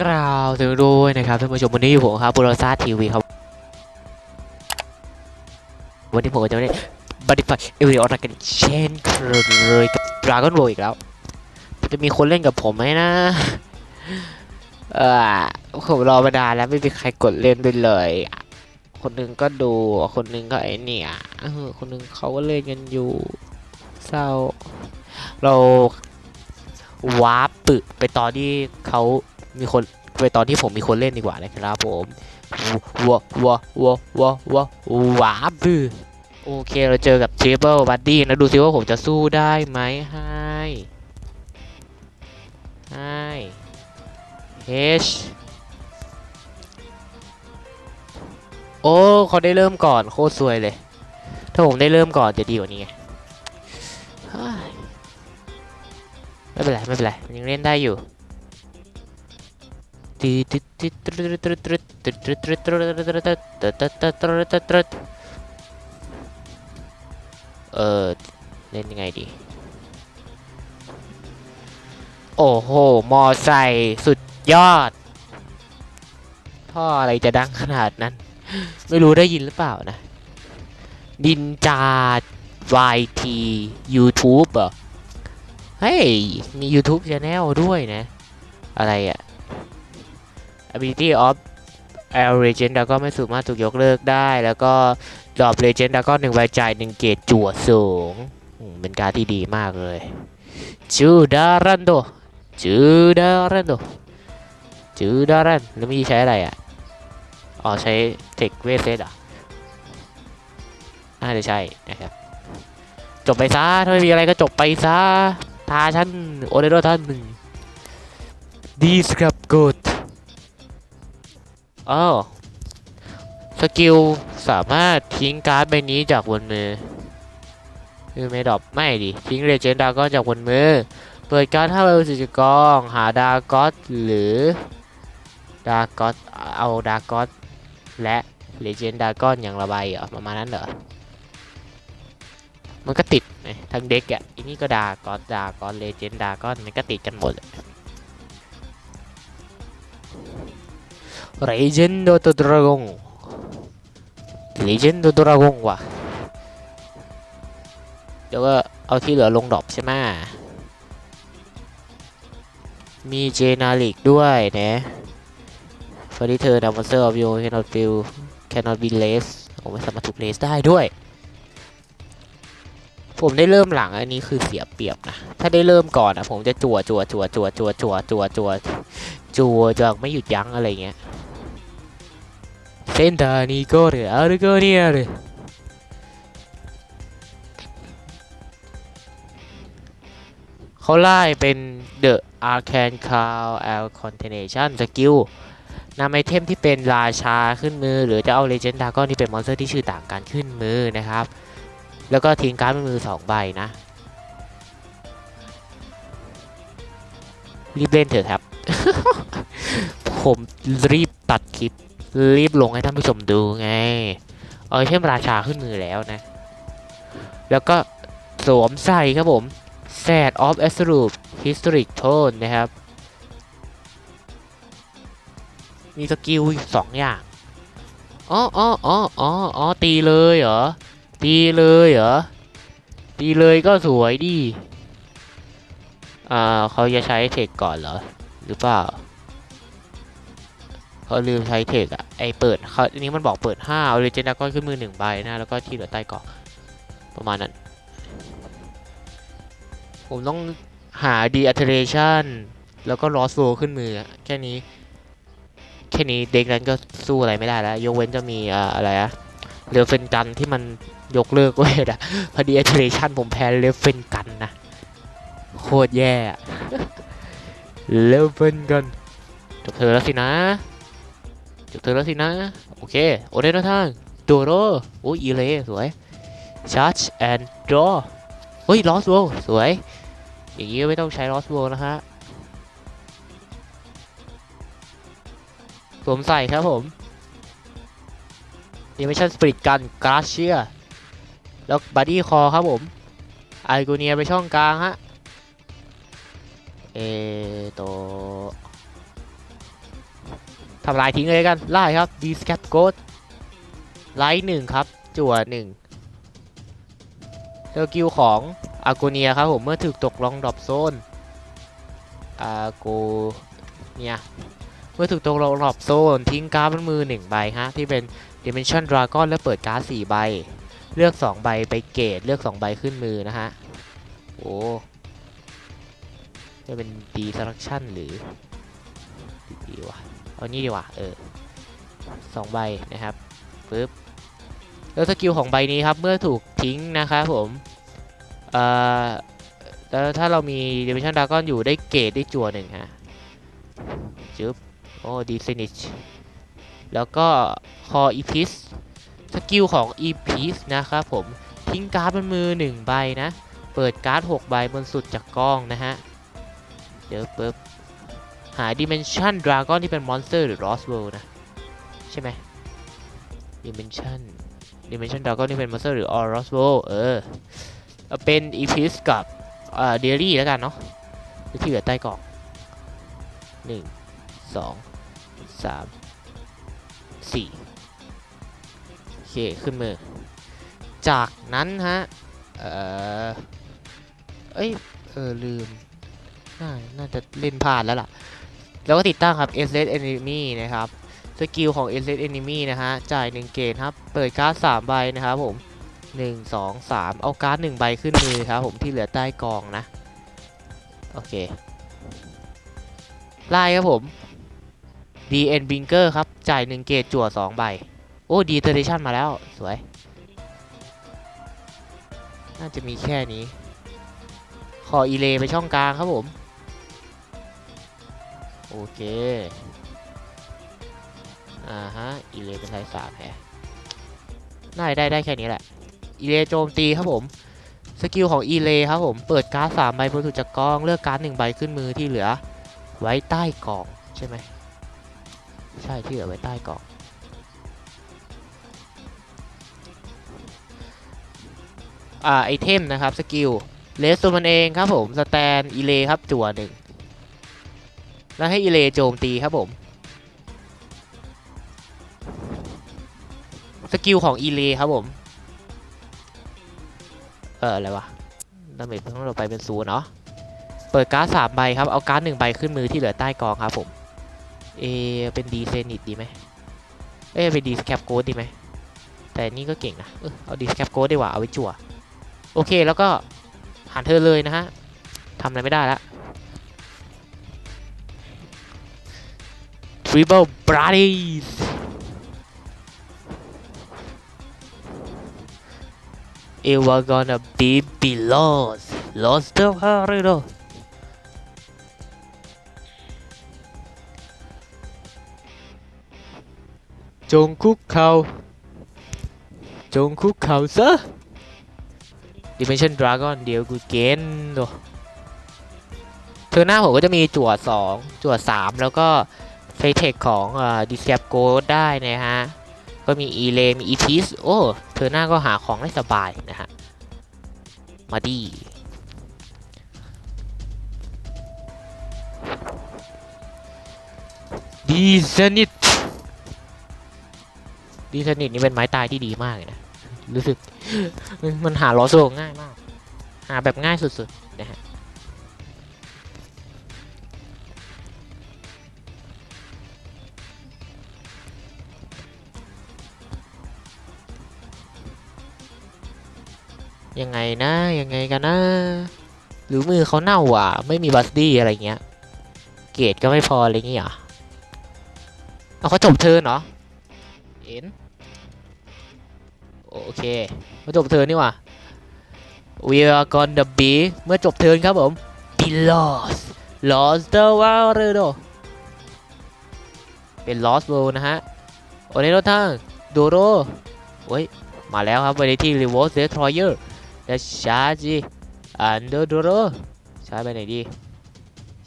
กล่าวถึงด้วยนะครับท่านผู้ชมวันนี้อยู่ผมครับบุรซาทีวีครับวันนี้ผมจะไม่ได้บัติฟักเอวิออร์กันเช่นเคยกับดราก้อนโบอีกแล้วจะมีคนเล่นกับผมไหมนะเออผมรอมานาแล้วไม่มีใครกดเล่นด้วยเลย คนหนึงก็ดูคนหนึงก็ไอเนี่ยคนหนึงเขาก็เล่นกันอยู่เศร้าเราวาร์ปไปตอนที่เขา มีคนไปตอนที่ผมมีคนเล่นดีกว่านะครับผมวัววัววัววัววัววาร์ปปึโอเคเราเจอกับเทเบิลบัดดี้แล้วดูซิว่าผมจะสู้ได้ไหมให้ให้ H โอ้เขาได้เริ่มก่อนโคตรซวยเลย ถ้าผมได้เริ่มก่อนจะดีกว่านี้ไงไม่เป็นไร ไม่เป็นไรยังเล่นได้อยู่ เออเล่นยังไงดีโอ้โหมอไซสุดยอดท่ออะไรจะดังขนาดนั้นไม่รู้ได้ยินหรือเปล่านะดินจา YT YouTube เหรอเฮ้ยมี YouTube Channel ด้วยนะอะไรอะ Ability of L Legend แล้วก็ไม่สามารถถูกยกเลิกได้ แล้วก็ดรอป Legend แล้วก็หนึ่งใบจ่ายหนึ่งเกตจั่วสูง เป็นการที่ดีมากเลยจูดารันโดจูดารันโดจูดารันแล้วมีใช้อะไรอะ อ๋อ ใช้เทคเวทเซตอะน่าจะใช่นะครับ จบไปซะ ถ้าไม่มีอะไรก็จบไปซะ ทาฉันโอเดโรท่านหนึ่งดีสครับกด อ้าวสกิลสามารถทิ้งการ์ดใบนี้จากบนมือคือไม่ดรอปไม่ดิ ทิ้งเรเจนดาก็จากบนมือ เปิดการ์ดห้าใบบนสี่จุดกอง หาดาก้อสหรือดาก้อสเอาดาก้อสและเลเจนดาก้อนอย่างละใบเหรอประมาณนั้นเหรอ มันก็ติดไงทั้งเด็กอะอันนี้ก็ดาก้อนดาก้อนเลเจนดาก้อนมันก็ติดกันหมด เรเจนโดตัวดรากอนเลเจนโดดรากอนว่ะ เดี๋ยวก็เอาที่เหลือลงดรอปใช่ไหมมีเจนาลิกด้วยนะฟอร์ดิเทอร์ดับเบิลเซอร์ออฟยู cannot feel cannot be less ผมไม่สามารถถูกเลสได้ด้วย ผมได้เริ่มหลังอันนี้คือเสียเปรียบนะ ถ้าได้เริ่มก่อนอะผมจะจั่วจั่วจั่วจั่วจั่วจั่วจั่วจั่วจั่วจะไม่หยุดยั้งอะไรเงี้ย เซนตานิโกเรอาริโกเนียเรเขาไล่เป็น The Arcane Cloud L Continuation Skill นำไอเทมที่เป็นราชาขึ้นมือ หรือจะเอา Legend Dragon ที่เป็นมอนสเตอร์ที่ชื่อต่างกันขึ้นมือนะครับ แล้วก็ทิ้งการ์ดเป็นมือสองใบนะ รีบเล่นเถอะครับ ผมรีบตัดคลิป รีบลงให้ท่านผู้ชมดูไง เอาไอเทมราชาขึ้นมือแล้วนะ แล้วก็สวมใส่ครับผม Set of Absolute Historic Tone นะครับ มีสกิลสองอย่างอ๋ออ๋ออ๋ออ๋ออ๋อตีเลยเหรอ ตีเลยเหรอ ตีเลยก็สวยดี อ่าเขาจะใช้เทคก่อนเหรอ หรือเปล่า เขาลืมใช้เทคอะไอเปิดเขาอันนี้มันบอกเปิดห้าเอาเลยเจนดาก้อนขึ้นมือหนึ่งใบนะแล้วก็ที่เหลือใต้เกาะประมาณนั้น ผมต้องหา d e a t e r a t i o n แล้วก็ lost roll ขึ้นมือแค่นี้ แค่นี้เด็กนั้นก็สู้อะไรไม่ได้แล้ว ยกเว้นจะมีอ่าอะไรอะเรือเฟนกันที่มันยกเลิกเวทอะพอดี a t e r a t i o n ผมแพ้เรือเฟนกันนะ โคตรแย่อะเรือเฟนกันจบเธอแล้วสินะ จบเธอแล้วสินะ โอเค โอเดนทางโดโรโอ้ยอีเลสวย charge and draw เฮ้ย lost roll สวย อย่างนี้ไม่ต้องใช้ lost roll นะฮะสวมใส่ครับผมดิเมชั่นสปริตกันกราเชียแล้วบัดดี้คอครับผมไอกูเนียไปช่องกลางฮะ เอโต ทำลายทิ้งเลยกัน ไล่ครับดีสแคปโกดไลท์หนึ่งครับ จั่วหนึ่งเทอร์กิวของอาโกเนียครับผมเมื่อถูกตกลงดรอปโซนอาโกเนียเมื่อถูกตกลงดรอปโซน ทิ้งการ์ดบนมือหนึ่งใบฮะ ที่เป็น Dimension Dragon แล้วเปิดการ์ดสี่ใบ เลือก2ใบไปเกตเลือก2ใบขึ้นมือนะฮะ โอ้จะเป็น Destruction หรือดีวะ เอานี่ดีกว่าเออสองใบนะครับปึ๊บแล้วสกิลของใบนี้ครับเมื่อถูกทิ้งนะครับผมเอ่อแล้วถ้าเรามี Dimension Dragon อยู่ได้เกตได้จั่วหนึ่งฮะจึ๊บโอ้ดีซินิชแล้วก็คออีพิสสกิลของอีพิสนะครับผมทิ้งการ์ดบนมือ 1 ใบนะ เปิดการ์ด 6 ใบบนสุดจากกล้องนะฮะเดี๋ยวปึ๊บ หา Dimension Dragon ที่เป็นมอนสเตอร์หรือ Lost World นะ ใช่ไหม Dimension Dimension Dragon ที่เป็นมอนสเตอร์หรือ All Lost World เออ เป็น e p i s กับเอ่อ d a i r y แล้วกันเนาะที่เหลือใต้กล่อง1 2 3 4โอเค ขึ้นมือ จากนั้นฮะ เออเอ้ย เออ ลืม น่า น่าจะเล่นพลาดแล้วล่ะ แล้วก็ติดตั้งครับ s s Enemy นะครับ สกิลของ s s Enemy นะฮะ จ่าย 1 เกตครับ เปิดการ์ด3ใบนะครับผม 1 2 3 เอาการ์ด1ใบขึ้นมือครับผมที่เหลือใต้กองนะ โอเค ไล่ครับผม DN Binker ครับ จ่าย 1 เกตจั่ว 2 ใบ โอ้ดีเทอร์เชันมาแล้ว สวย น่าจะมีแค่นี้ ขออีเลไปช่องกลางครับผม โอเค อ่าฮะ อีเลเป็นไทยสามแฮะน่าจะได้ได้แค่นี้แหละ อีเลโจมตีครับผม สกิลของอีเลครับผม เปิดการ์ดสามใบบนสุดจากกอง เลือกการ์ดหนึ่งใบขึ้นมือที่เหลือ ไว้ใต้กล่องใช่ไหม ใช่ที่เหลือไว้ใต้กล่องอ่าไอเทมนะครับสกิลเลสตัวมันเองครับผม สแตนอีเลครับจั่วหนึ่ง แล้วให้อีเลโจมตีครับผม สกิลของอีเลครับผม เอออะไรวะดาเมจเพิ่งเราไปเป็นศูนย์เนาะ เปิดการ์ดสามใบครับ เอาการ์ดหนึ่งใบขึ้นมือที่เหลือใต้กองครับผม เอเป็นดีเซนิตดีไหมเอ้เป็นดีสแคปโกดดีไหม แต่นี่ก็เก่งนะ เออเอาดีสแคปโกดดีกว่าเอาไว้จั่ว โอเคแล้วก็ผ่านเธอเลยนะฮะทำอะไรไม่ได้แล้ว ฟีเบิลบราดีสเอวากอนาบีบีลอสลอสเดอร์ฮาริโดจงคุกเข่าจงคุกเข่าซะดิเมนชันดราก้อนเดี๋ยวกูเกนตัวเธอหน้าผมก็จะมีจั่วสองจั่วสามแล้วก็ เฟเทคของดิสแคปโกได้นะฮะ ก็มีอีเลมีอีทิสโอ้เธอหน้าก็หาของได้สบายนะฮะ มาดีดีสนิทดีสนิทนี่เป็นไม้ตายที่ดีมากเลยนะ รู้สึก มันหาล้อโซง่ายมาก หาแบบง่ายสุดๆนะฮะ ยังไงนะยังไงกันนะ หรือมือเขาเน่าอะ ไม่มีบัสดี้อะไรเงี้ย เกรดก็ไม่พออะไรเงี้ยเอเอาเขาจบเทิร์นเหรอเอ็นโอเคเขาจบเทินนี่ว่า we are gonna be เมื่อจบเทิร์นครับผม be lost lost the world เป็น lost world นะฮะโอเนโรทางโดโรโอ้ย มาแล้วครับวันนี้ที่ reverse destroyer และชาร์จีอันเดอร์โดโรชาร์จไปไหนดี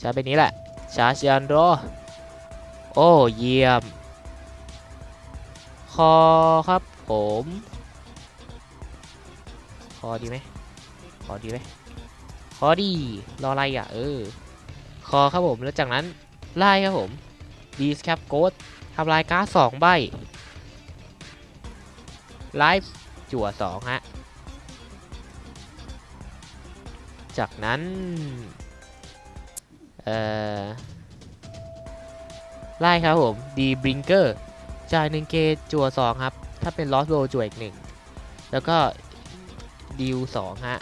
ชาร์จไปนี้แหละ ชาร์จอันโดโอ้เยี่ยม คอครับผม คอดีไหมคอดีไหมคอดี รออะไรอะ เออ คอครับผม แล้วจากนั้นไล่ครับผมดีสแคปโกดทำลายการ์ดสองใบไลฟ์จั่วสองฮะ จากนั้น เอ่อ ไล่ครับผมดีบริงเกอร์จ่ายหนึ่งเกตจั่วสองครับ ถ้าเป็นลอสโรจั่วอีกหนึ่ง แล้วก็ดิวสองฮะ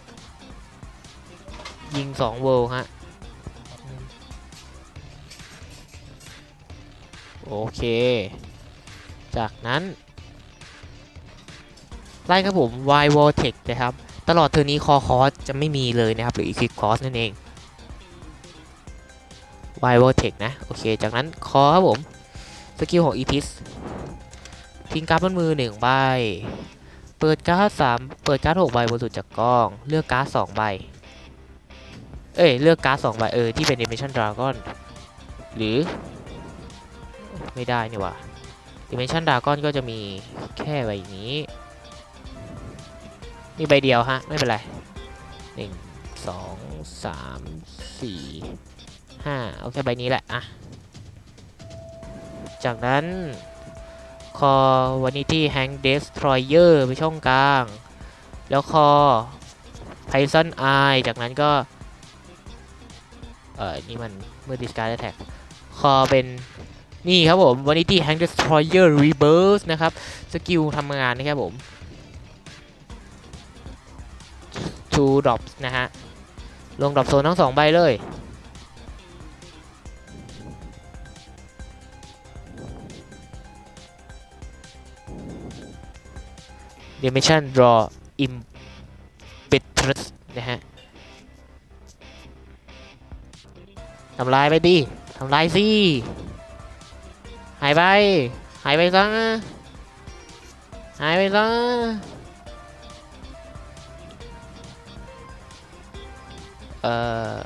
ยิงสองเวลฮะ โอเค จากนั้น ไล่ครับผม Y v o r t e x นะครับ ตลอดเทอร์นี้คอคอสจะไม่มีเลยนะครับ หรือ Equip Cost นั่นเอง Y v o r t e x นะ โอเค จากนั้นคอครับผม สกิลของ e p i s ทิ้งการ์ดบนมือหนึ่งใบ เปิดการ์ดสามเปิดการ์ดหกใบบนสุดจากกล้อง เลือกการ์ดสองใบ เอ้ย เลือกการ์ดสองใบ เออ ที่เป็น Dimension Dragon หรือ ไม่ได้นี่ว่า Dimension Dragon ก็จะมีแค่ใบนี้ มีใบเดียวฮะ ไม่เป็นไรหนึ่งสองสามสี่ห้าเอาแค่ใบนี้แหละอะจากนั้นคอวานิตี้แฮงเดสทรอยเออร์ไปช่องกลาง แล้วคอไพซอนไอจากนั้นก็ เออนี่มันเมื่อดิสการ์ดแท็กคอเป็นนี่ครับผม Vanity Hang Destroyer Rebirth นะครับ สกิลทำงานนะครับผม two drops นะฮะ ลงดรอปโซนทั้งสองใบเลย Dimension Draw Impetus นะฮะทำลายไปดิทำลายสิหายไป หายไปซะหายไปซะ เอ่อ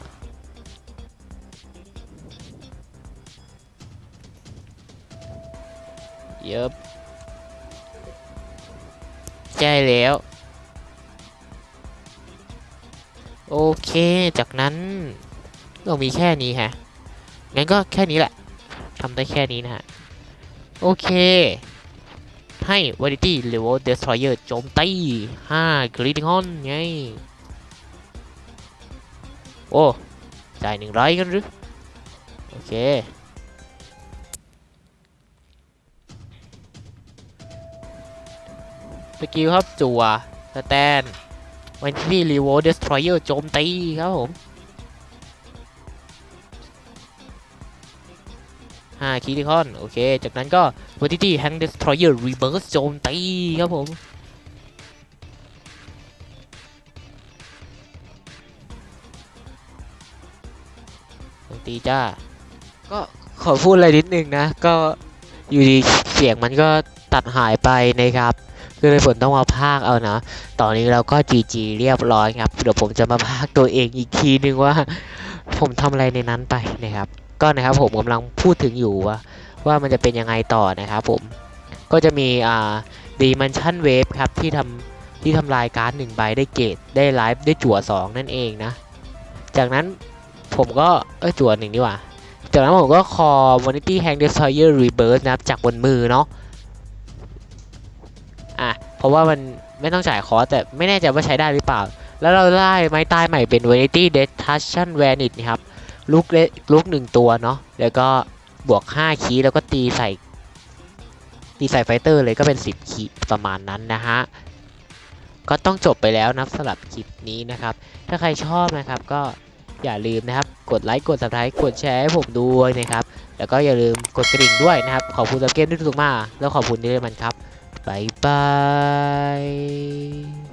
เยบใช่แล้ว โอเค จากนั้นเรามีแค่นี้ฮะ งั้นก็แค่นี้แหละทำได้แค่นี้นะฮะ โอเค ให้ Vanity Level Destroyer โจมตี5 g r e e d i n g On ไง อ้จ่ายหนึ่งร้อยกันหรือ โอเค สกิลครับจัวสแตน Vanity Level Destroyer โจมตีครับผม5คีติคอน โอเค จากนั้นก็ Vertity Hang Destroyer Reverse โจมตีครับผม โจมตีจ้า ก็ขอพูดอะไรนิดนึงนะ ก็อยู่ดีเสียงมันก็ตัดหายไปนะครับก็เลยผมต้องมาพากเอานะ ตอนนี้เราก็ GG เรียบร้อยครับ เดี๋ยวผมจะมาพากตัวเองอีกทีนึงว่า ผมทำอะไรในนั้นไปนะครับ ก็นะครับผมกำลังพูดถึงอยู่ว่าว่ามันจะเป็นยังไงต่อนะครับผม ก็จะมีอ่าดีมันชั่นเวฟครับที่ทำที่ทำลายการ์ดหนึ่งใบได้เกตได้ไลฟ์ได้จั่วสองนั่นเองนะ จากนั้น ผมก็เออจั่วหนึ่งดีกว่าจากนั้นผมก็คอ Vanity Hang Destroyer Rebirth นะครับ จากบนมือเนาะอะเพราะว่ามันไม่ต้องจ่ายคอแต่ไม่แน่ใจว่าใช้ได้หรือเปล่า แล้วเราได้ไม้ตายใหม่เป็น Vanity Destruction Vanit นะครับลูกเล็กลูกหนึ่งตัวเนาะแล้วก็บวก 5 คีแล้วก็ตีใส่ตีใส่ไฟเตอร์เลยก็เป็น 10 คีประมาณนั้นนะฮะก็ต้องจบไปแล้วนะสำหรับคลิปนี้นะครับ ถ้าใครชอบนะครับก็อย่าลืมนะครับ กดไลค์กด subscribe กดแชร์ให้ผมด้วยนะครับ แล้วก็อย่าลืมกดกระดิ่งด้วยนะครับ ขอบคุณสำหรับเกมที่ทุกมากแล้วขอบคุณที่ได้มันครับบ๊ายบาย